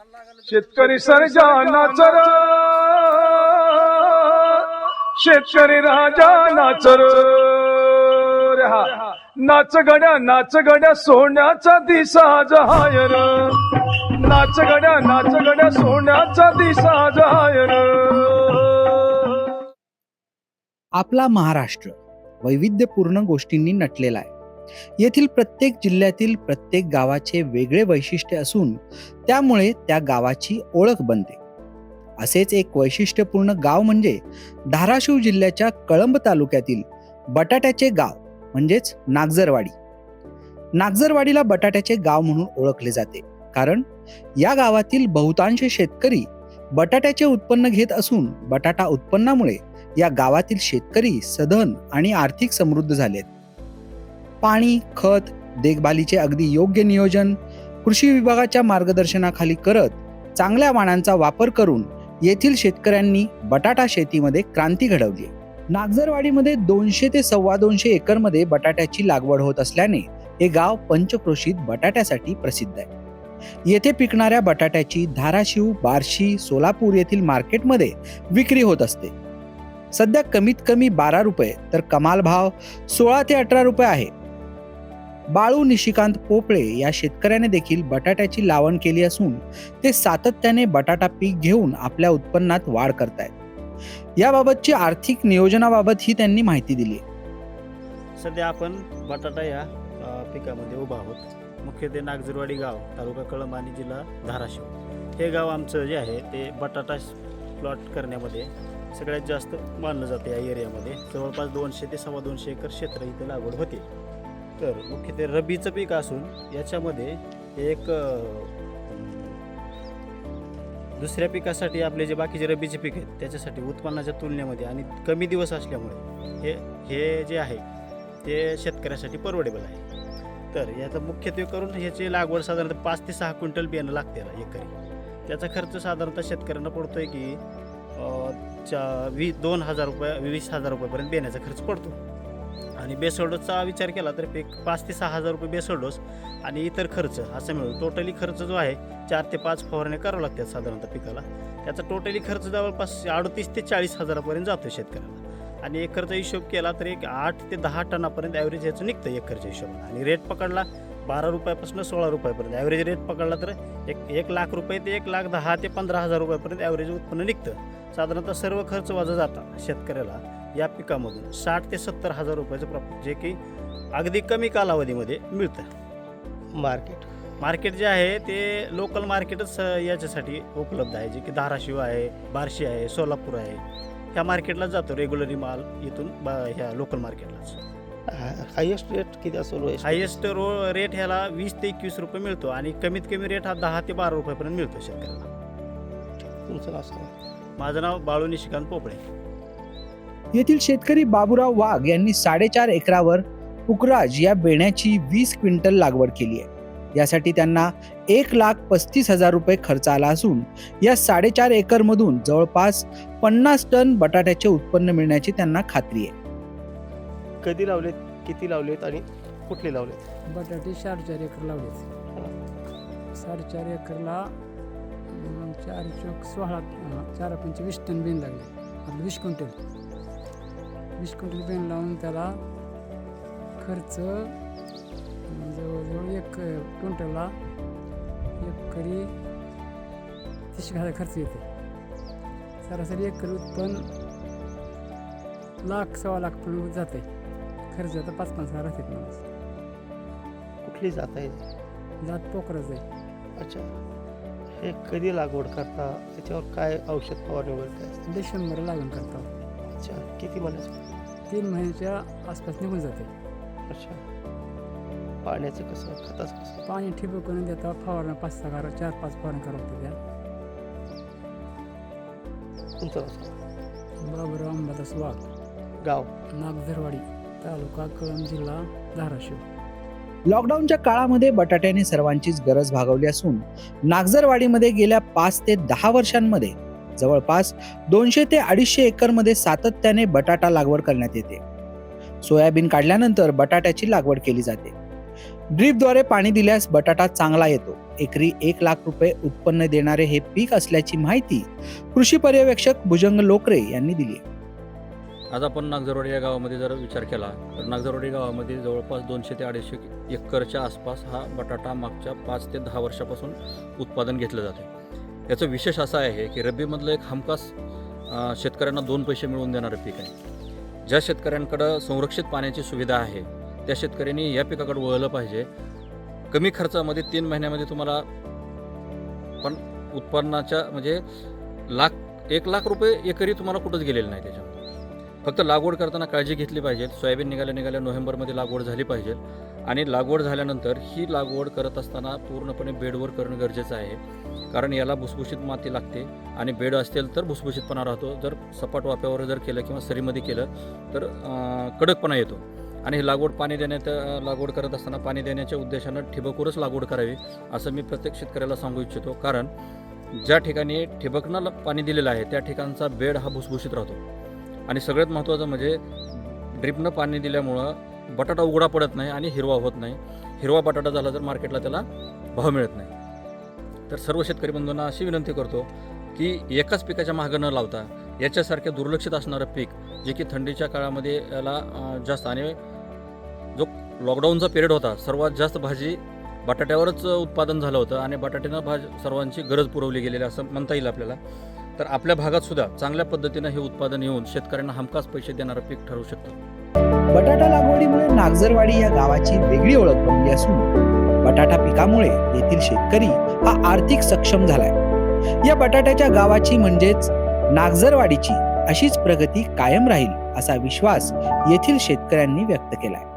शेतकरी सर्जा नाचर शेतकरी राजा नाचर हा. नाच गड्या नाच गड्या सोन्याचा दिसा जहायर नाच गड्या नाच गड्या सोन्याचा दिसा जहायर आपला महाराष्ट्र वैविध्यपूर्ण गोष्टींनी नटलेला आहे. येथील प्रत्येक जिल्ह्यातील प्रत्येक गावाचे वेगळे वैशिष्ट्य असून त्यामुळे त्या गावाची ओळख बनते. असेच एक वैशिष्ट्यपूर्ण गाव म्हणजे धाराशिव जिल्ह्याच्या कळंब तालुक्यातील बटाट्याचे गाव म्हणजेच नागजरवाडी नागजरवाडीला बटाट्याचे गाव म्हणून ओळखले जाते कारण या गावातील बहुतांश शेतकरी बटाट्याचे उत्पन्न घेत असून बटाटा उत्पन्नामुळे या गावातील शेतकरी सधन आणि आर्थिक समृद्ध झालेत. पाणी खत देखभालीचे अगदी योग्य नियोजन कृषी विभागाच्या मार्गदर्शनाखाली करत चांगल्या वाणांचा वापर करून येथील शेतकऱ्यांनी बटाटा शेतीमध्ये क्रांती घडवली नागजरवाडीमध्ये दोनशे ते सव्वा दोनशे एकरमध्ये बटाट्याची लागवड होत असल्याने हे गाव पंचक्रोशीत बटाट्यासाठी प्रसिद्ध आहे. येथे पिकणाऱ्या बटाट्याची धाराशिव बार्शी सोलापूर येथील मार्केटमध्ये विक्री होत असते. सध्या कमीत कमी बारा रुपये तर कमाल भाव सोळा ते अठरा रुपये आहे. बाळू निशिकांत पोपळे या शेतकऱ्याने देखील बटाट्याची लावण केली असून ते सातत्याने बटाटा पीक घेऊन आपल्या उत्पन्नात वाढ करतायत. याबाबतची आर्थिक नियोजनाबाबत ही त्यांनी माहिती दिली सध्या आपण बटाटा या पिकामध्ये उभा आहोत. मुख्य ते गाव तालुका कळंब आणि जिल्हा धाराशिव. हे गाव आमचं जे आहे ते बटाटा प्लॉट करण्यामध्ये सगळ्यात जास्त मानलं जातं या एरियामध्ये. जवळपास दोनशे ते सव्वा दोनशे एकर क्षेत्र इथे लागवड होते. तर मुख्यत्वे रबीचं पीक असून याच्यामध्ये एक दुसऱ्या पिकासाठी आपले जे बाकीचे रबीचे पीक आहेत त्याच्यासाठी उत्पन्नाच्या तुलनेमध्ये आणि कमी दिवस असल्यामुळे हे हे जे आहे ते शेतकऱ्यासाठी परवडेबल आहे. तर याचा मुख्यत्वे करून ह्याची लागवड साधारणतः पाच ते सहा क्विंटल बियाणं लागते एकरी. त्याचा खर्च साधारणतः शेतकऱ्यांना पडतो आहे की अं, चा वी दोन हजार रुपये वीस हजार रुपयापर्यंत बियाण्याचा खर्च पडतो. आणि बेसळ डोसचा विचार केला तर एक पाच ते सहा हजार रुपये बेसळ डोस आणि इतर खर्च असं मिळून टोटली खर्च जो आहे चार ते पाच फवारण्या करावं लागतात साधारणतः पिकाला. त्याचा टोटली खर्च जवळपास अडतीस ते चाळीस हजारापर्यंत जातो शेतकऱ्याला. आणि एकरचा हिशोब केला तर एक आठ ते दहा टनापर्यंत ॲव्हरेज ह्याचं निघतं एकरच्या हिशोबाने. आणि रेट पकडला बारा रुपयापासून सोळा रुपयापर्यंत. ॲव्हरेज रेट पकडला तर एक एक लाख रुपये ते एक लाख दहा ते पंधरा हजार रुपयापर्यंत ॲव्हरेज उत्पन्न निघतं. साधारणतः सर्व खर्च वजा जाता शेतकऱ्याला. या पिकामधून साठ ते सत्तर हजार रुपयाचं प्रॉफिट जे की अगदी कमी कालावधीमध्ये मिळतं. मार्केट. मार्केट जे आहे ते लोकल मार्केटच याच्यासाठी उपलब्ध आहे. जे की धाराशिव आहे बार्शी आहे सोलापूर आहे. ह्या मार्केटला जातो रेग्युलरी माल इथून बा ह्या लोकल मार्केटलाच हायेस्ट रेट किती वैष्णव? हायेस्ट रो रेट ह्याला वीस ते एकवीस रुपये मिळतो आणि कमीत कमी रेट हा दहा ते बारा रुपयापर्यंत मिळतो शेतकऱ्याला. तुमचं नाव सांगा. माझं नाव बाळू निशिकांत पोपळे. येथील शेतकरी बाबूराव वाघ यांनी साडेचार एकरावर पुकराज या बेण्याची वीस क्विंटल लागवड केली आहे. यासाठी त्यांना एक लाख पस्तीस हजार रुपये खर्च आला असून या साडेचार एकर मधून जवळपास पन्नास टन बटाट्याचे उत्पन्न मिळण्याची त्यांना खात्री आहे. कधी लावलेत किती लावलेत आणि कुठले लावलेत? बटाटे साडेचार एकर लावले साडेचार एकरला चार चौक सोळा चार पंचे वीस टन बेन लागले. वीस क्विंटल. वीस बेन लावून त्याला खर्च जवळजवळ एक क्विंटलला एकरी तीस हजार खर्च येते. सरासरी एकर उत्पन्न लाख सव्वा लाख पण जाते. खर्च आता पाच पाच हजार राहतात माणूस. कुठली जात आहे जात पोकरच आहे. अच्छा. हे कधी लागवड करता? त्याच्यावर काय औषध फवारणी वगैरे काय? डिसेंबर लागण करता. अच्छा किती महिन्याचं? तीन महिन्याच्या आसपास निघून जाते. अच्छा. पाण्याचं कसं खताचं कसं? पाणी ठिबक करून देता फवारणं पाच सहा करा चार पाच फवारणं करावं त्या तुमचं बाबूराव अंबादास वाघ. गाव? नागझरवाडी तालुका कळंब जिल्हा धाराशिव. लॉकडाऊनच्या काळामध्ये बटाट्याने सर्वांचीच गरज भागवली असून नागझरवाडीमध्ये गेल्या पाच ते दहा वर्षांमध्ये जवळपास दोनशे ते अडीचशे एकरमध्ये सातत्याने बटाटा लागवड करण्यात येते. सोयाबीन काढल्यानंतर बटाट्याची लागवड केली जाते. ड्रीपद्वारे पाणी दिल्यास बटाटा चांगला येतो. एकरी एक लाख रुपये उत्पन्न देणारे हे पीक असल्याची माहिती कृषी पर्यवेक्षक भुजंग लोकरे यांनी दिली. आज आपण नागजरवाडी या गावामध्ये जर विचार केला तर नागजरवाडी गावामध्ये जवळपास दोनशे ते अडीचशे एकरच्या आसपास हा बटाटा मागच्या पाच ते दहा वर्षापासून उत्पादन घेतलं जातं. याचं विशेष असं आहे की रब्बीमधलं एक हमखास शेतकऱ्यांना दोन पैसे मिळवून देणारं पीक आहे. ज्या शेतकऱ्यांकडं संरक्षित पाण्याची सुविधा आहे त्या शेतकऱ्यांनी या पिकाकडे वळलं पाहिजे. कमी खर्चामध्ये तीन महिन्यामध्ये तुम्हाला पण उत्पन्नाच्या म्हणजे लाख एक लाख रुपये एकरी तुम्हाला कुठंच गेलेले नाही त्याच्यामध्ये. फक्त लागवड करताना काळजी घेतली पाहिजे सोयाबीन निघाल्या निघाल्या नोव्हेंबरमध्ये लागवड झाली पाहिजे आणि लागवड झाल्यानंतर ही लागवड करत असताना पूर्णपणे बेडवर करणं गरजेचं आहे. कारण याला भुसभुशीत माती लागते आणि बेड असतील तर भुसभुशीतपणा राहतो. जर सपाट वाफ्यावर जर केलं किंवा सरीमध्ये केलं तर कडकपणा येतो. आणि ही लागवड पाणी देण्यात लागवड करत असताना पाणी देण्याच्या उद्देशानं ठिबकवरच लागवड करावी असं मी प्रत्येक शेतकऱ्याला सांगू इच्छितो. कारण ज्या ठिकाणी ठिबकनं पाणी दिलेलं आहे त्या ठिकाणचा बेड हा भुसभुशीत राहतो. आणि सगळ्यात महत्त्वाचं म्हणजे ड्रिपनं पाणी दिल्यामुळं बटाटा उघडा पडत नाही आणि हिरवा होत नाही. हिरवा बटाटा झाला तर मार्केटला त्याला भाव मिळत नाही. तर सर्व शेतकरी बंधूंना अशी विनंती करतो की एकाच पिकाच्या मागं न लावता याच्यासारखे दुर्लक्षित असणारं पीक जे की थंडीच्या काळामध्ये याला जास्त आणि जो लॉकडाऊनचा पिरियड होता सर्वात जास्त भाजी बटाट्यावरच उत्पादन झालं होतं आणि बटाट्यानं भाज सर्वांची गरज पुरवली गेलेली असं म्हणता येईल आपल्याला. तर आपल्या भागात सुद्धा चांगल्या पद्धतीनं हे उत्पादन येऊन शेतकऱ्यांना हमखास पैसे देणारं पीक ठरू शकतं. बटाटा लागवडीमुळे नागझरवाडी या गावाची वेगळी ओळख बनली असून बटाटा पिकामुळे येथील शेतकरी हा आर्थिक सक्षम झालाय. या बटाट्याच्या गावाची म्हणजेच नागझरवाडीची अशीच प्रगती कायम राहील असा विश्वास येथील शेतकऱ्यांनी व्यक्त केलाय.